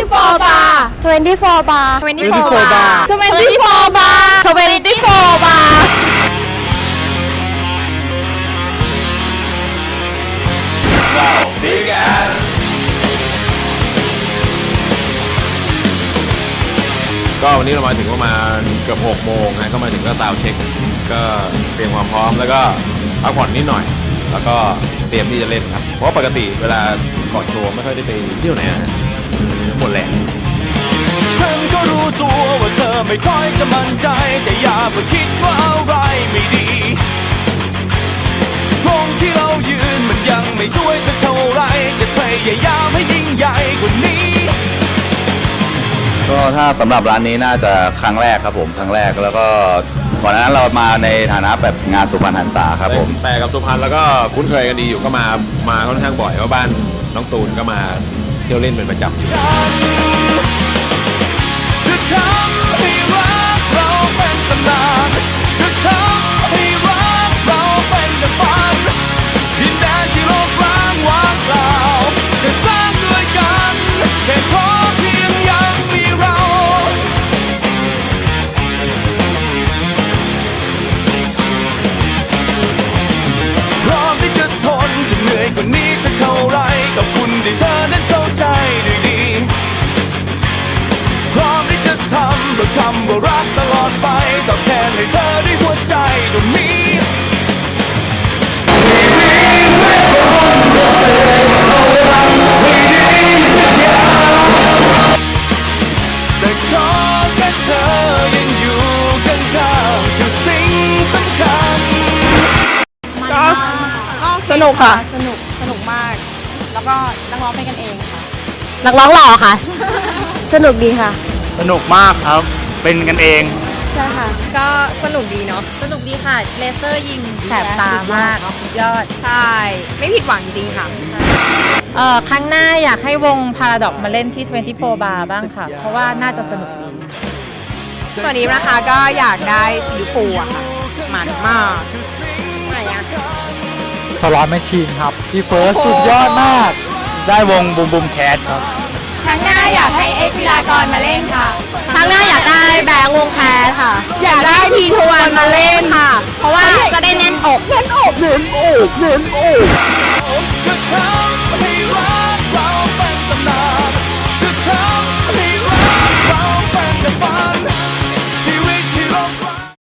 24 bar 24 bar 24 bar 24 bar 24 bar Big ass. ก็วันนี้เรามาถึงประมาณเกือบ6โมงนะก็มาถึงก็ซาวด์เช็ค ก็เตรียมความพร้อมแล้วก็พักผ่อนนิดหน่อย แล้วก็เตรียมที่จะเล่นครับ เพราะปกติเวลาก่อนโชว์ไม่ค่อยได้ไปเที่ยวไหนนะ หมดแหละฉันก็รู้ตัวว่าเธอไม่ค่อยจะมั่นใจ แต่อย่าไปคิดว่าอะไรไม่ดีตรงที่เรายืนมันยังไม่สวยสักเท่าไหรจะพยายามให้ยิ่งใหญ่กว่านี้ ก็ถ้าสำหรับร้านนี้น่าจะครั้งแรกครับผมครั้งแรกแล้วก็ก่อนหน้านั้นเรามาในฐานะแบบงานสุพรรณหันษาครับผม แต่กับสุพรรณแล้วก็คุ้นเคยกันดีอยู่ก็มามาค่อนข้างบ่อยเพราะบ้านน้องตูนก็มา เที่ยวเล่นเป็นประจำ คำว่ารักตลอดไปตอบแทนให้เธอด้วยหัวใจดวงนี้ แต่ขอแค่เธอยังอยู่ข้างๆคือสิ่งสำคัญ ก็สนุกค่ะ สนุก สนุกมาก แล้วก็นักร้องเป็นกันเองค่ะ นักร้องหล่อค่ะ สนุกดีค่ะ สนุกมากครับ เป็นกันเอง ใช่ค่ะ ก็สนุกดีเนาะ สนุกดีค่ะ เลเซอร์ยิงแสบตามากสุดยอด ใช่ ไม่ผิดหวังจริงค่ะเอ่อครั้งหน้าอยากให้วง Paradox มาเล่นที่ 24 Bar บ้างค่ะ เพราะว่าน่าจะสนุกดีส่วนนี้นะคะก็อยากได้สีฟูอะค่ะมันมากไหนอะสล็อตแมชชีนครับพี่เฟิร์สสุดยอดมาก ได้วงบูมบูมแคทครับค รั้งหน้าอยากให้เอจิรากรมาเล่นค่ะ ครั้งหน้าอยากได้แบงค์วงแคสค่ะ อยากได้ทีทวนมาเล่นค่ะ เพราะว่าจะได้แน่นอกแน่นอกแน่นอกแน่นอก